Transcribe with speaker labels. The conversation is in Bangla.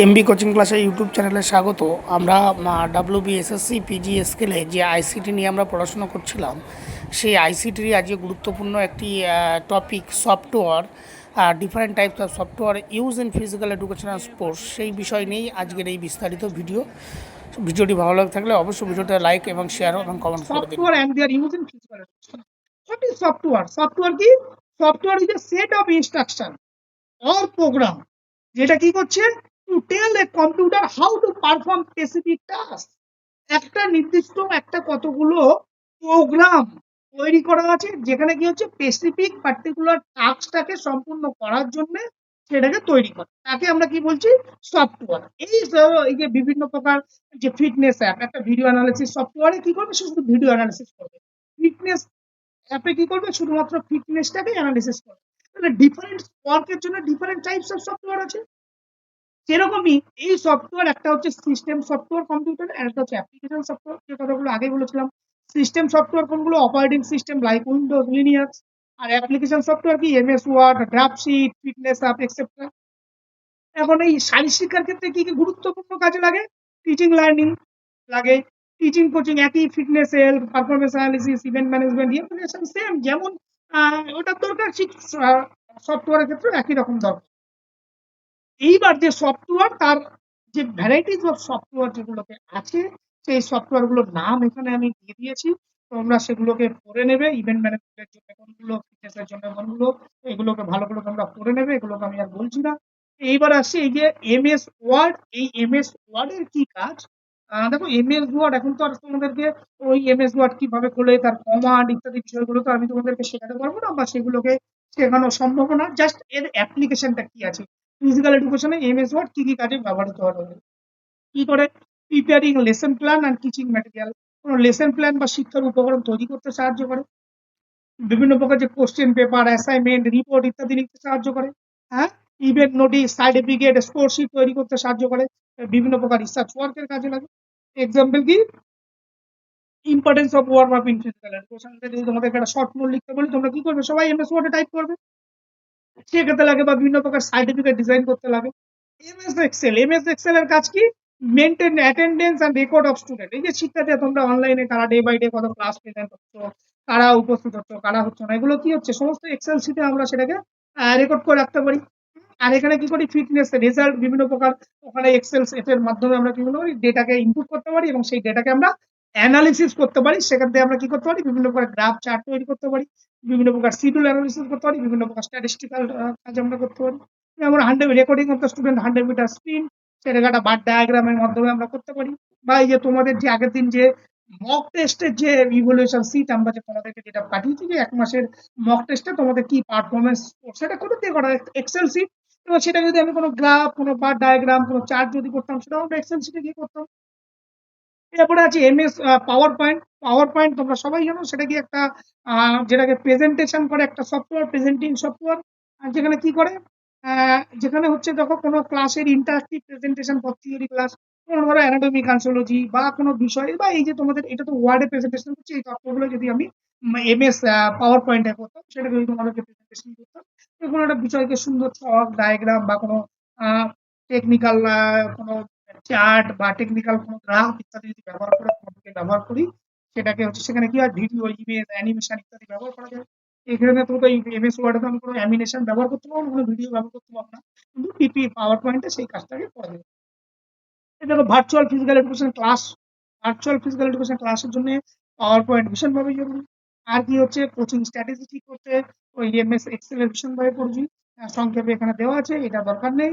Speaker 1: এমবি কোচিং ক্লাসের ইউটিউব চ্যানেলে স্বাগত আমরা ডাব্লিউ বিএসএসসি পিজি স্কেলে যে আইসিটি নিয়ে আমরা পড়াশোনা করছিলাম, সেই আইসিটির আজকে গুরুত্বপূর্ণ একটি topic software R different types of software use in physical education and sports সেই বিষয় নিয়েই আজকের এই বিস্তারিত ভিডিও ভিডিওটি ভালো লাগে থাকলে অবশ্যই ভিডিওটা লাইক এবং শেয়ার এবং কমেন্ট করে দিন
Speaker 2: software education. What is software? Software কি? Software is a set of instruction or program যেটা কি করছে to tell a computer how to perform specific task. একটা নির্দিষ্ট একটা কতগুলো প্রোগ্রাম তৈরি করা আছে, যেখানে কি হচ্ছে স্পেসিফিক পার্টিকুলার টাস্কটাকে সম্পূর্ণ করার জন্য সেটাকে তৈরি করে। তাকে আমরা কি বলছি? সফটওয়্যার এই এই যে বিভিন্ন প্রকার যে ফিটনেস অ্যাপ একটা ভিডিও অ্যানালিসিস সফটওয়্যারে কি করবে? শুধু ভিডিও অ্যানালিসিস করবে। ফিটনেস অ্যাপে কি করবে? শুধুমাত্র ফিটনেসটাকে অ্যানালিসিস করবে। তাহলে ডিফারেন্ট ওয়ার্কের জন্য ডিফারেন্ট টাইপস অফ সফটওয়্যার আছে। সেরকমই এই সফটওয়্যার একটা হচ্ছে সিস্টেম সফটওয়্যার কম্পিউটার আর একটা হচ্ছে অ্যাপ্লিকেশন সফটওয়্যার যে কথাগুলো আগে বলেছিলাম। সিস্টেম সফটওয়্যার কোনগুলো? Operating system like Windows Linux আর অ্যাপ্লিকেশন সফটওয়্যার কি? MS Word graph sheet fitness app etcetera এখন এই শারীর শিক্ষার ক্ষেত্রে কি কি গুরুত্বপূর্ণ কাজে লাগে? টিচিং লার্নিং লাগে। টিচিং কোচিং একই fitness health performance analysis event management information same যেমন ওটার দরকার সফটওয়্যারের ক্ষেত্রে একই রকম দরকার। এইবার যে সফটওয়্যার তার যে ভ্যারাইটিস অফ সফটওয়্যার যেগুলোকে আছে, সেই সফটওয়্যারগুলোর নাম এখানে আমি দিয়ে দিয়েছি। তোমরা সেগুলোকে পড়ে নেবে ইভেন্ট ম্যানেজমেন্টের জন্য কোনগুলো ফিটনেসের জন্য কোনগুলো, এগুলোকে ভালো করে তোমরা পড়ে নেবে, এগুলোকে আমি আর বলছি না। এইবার আসছে এই যে এম এস ওয়ার্ড এই এম এস ওয়ার্ডের কি কাজ? দেখো এম এস ওয়ার্ড এখন তো আর তোমাদেরকে ওই এম এস ওয়ার্ড কীভাবে খোলে, তার কমান্ড ইত্যাদি বিষয়গুলো তো আমি তোমাদেরকে শেখাতে পারব না, বা সেগুলোকে শেখানো সম্ভব না। জাস্ট এর অ্যাপ্লিকেশনটা কি আছে? ফিজিক্যাল এডুকেশনে এমএস ওয়ার্ড কি কি কাজে ব্যবহৃত হবে কি করে? Preparing lesson plan and teaching material কোনো লেসন প্ল্যান বা শিক্ষার উপকরণ তৈরি করতে সাহায্য করে। বিভিন্ন প্রকার যে কোশ্চেন পেপার অ্যাসাইনমেন্ট রিপোর্ট ইত্যাদি লিখতে সাহায্য করে। হ্যাঁ? ইভেন্ট নোটিশ সার্টিফিকেট স্কোরশিট তৈরি করতে সাহায্য করে। বিভিন্ন প্রকার রিসার্চ ওয়ার্কের কাজে লাগে। এক্সাম্পল কি? Importance of work of in physical education যদি তোমাদেরকে একটা শর্ট নোট লিখতে বলি, তোমরা কি করবে? সবাই এমএস ওয়ার্ডে টাইপ করবে। শেখাতে লাগে বা বিভিন্ন প্রকার সার্টিফিকেট ডিজাইন করতে লাগে। এমএস এক্সেল এমএস এক্সেল এর কাজ কি? Maintain attendance and record of student এই যে শিক্ষার্থী তোমরা অনলাইনে কারা ডে বাই ডে কত ক্লাস প্রেজেন্ট হচ্ছে, কারা উপস্থিত হচ্ছে, কারা হচ্ছে না, এগুলো কি হচ্ছে? সমস্ত এক্সেল শিটে আমরা সেটাকে রেকর্ড করে রাখতে পারি। আর এখানে কি করি? ফিটনেস রেজাল্ট বিভিন্ন প্রকার, ওখানে এক্সেল এর মাধ্যমে আমরা কি করি ডেটাকে ইনপুট করতে পারি এবং সেই ডেটাকে আমরা অ্যানালিসিস করতে পারি, সেখান থেকে আমরা কি করতে পারি? বিভিন্ন প্রকার গ্রাফ চার্ট তৈরি করতে পারি, বিভিন্ন প্রকার শিডিউল অ্যানালিসিস করতে পারি, বিভিন্ন প্রকার স্ট্যাটিস্টিক্যাল কাজ আমরা করতে পারি। যেমন hundred recording of the student hundred metre spin সেটা একটা বার ডায়াগ্রামের মাধ্যমে আমরা করতে পারি। বা এই যে তোমাদের যে আগের দিন যে মক টেস্টের যে ইভলিউশন সিট আমরা যে তোমাদেরকে যেটা পাঠিয়েছি যে এক মাসের মক টেস্টে তোমাদের কি পারফরমেন্স সেটা কোথা থেকে করা এক্সেল সিট এবার সেটা যদি আমি কোনো গ্রাফ কোনো বার ডায়াগ্রাম কোনো চার্ট যদি করতাম সেটা আমরা এক্সেল সিটে গিয়ে করতাম। এরপরে আছে MS power point power point তোমরা সবাই জানো, সেটা কি একটা যেটাকে প্রেজেন্টেশন করে, একটা সফটওয়্যার প্রেজেন্টিং সফটওয়্যার যেখানে কি করে যেখানে হচ্ছে দেখো কোনো ক্লাসের interactive presentation for theory class কোনো ধরো অ্যানাটমি কানসোলজি বা কোনো বিষয়, বা এই যে তোমাদের, এটা তো ওয়ার্ডে প্রেজেন্টেশন হচ্ছে, এই তথ্যগুলো যদি আমি এমএস পাওয়ার পয়েন্টে করতাম সেটাকে যদি তোমাদেরকে প্রেজেন্টেশন করতাম কোনো একটা বিষয়কে সুন্দর ছক ডায়াগ্রাম বা কোনো টেকনিক্যাল কোনো চার্ট বা টেকনিক্যাল কোনো গ্রাফ ইত্যাদি যদি ব্যবহার করে তোমাদেরকে ব্যবহার করি সেটাকে হচ্ছে সেখানে কি হয়? ভিডিও ইমেজ অ্যানিমেশন ইত্যাদি ব্যবহার করা যায়। এখানে তো এমএস ওয়ার্ডে তো আমি কোনো অ্যানিমেশন ব্যবহার করতে পারব কোনো ভিডিও ব্যবহার করতে পারব না। কিন্তু পিপি পাওয়ার পয়েন্টে সেই কাজটাকে করা যাবে এই দেখো virtual physical education class virtual physical education ক্লাসের জন্য পাওয়ার পয়েন্ট ভীষণভাবে জরুরি। আর কি হচ্ছে? কোচিং স্ট্র্যাটেজি ঠিক করতে ওই এমএস এক্সেল ভীষণভাবে আহ, সংক্ষেপে এখানে দেওয়া আছে এটা দরকার নেই।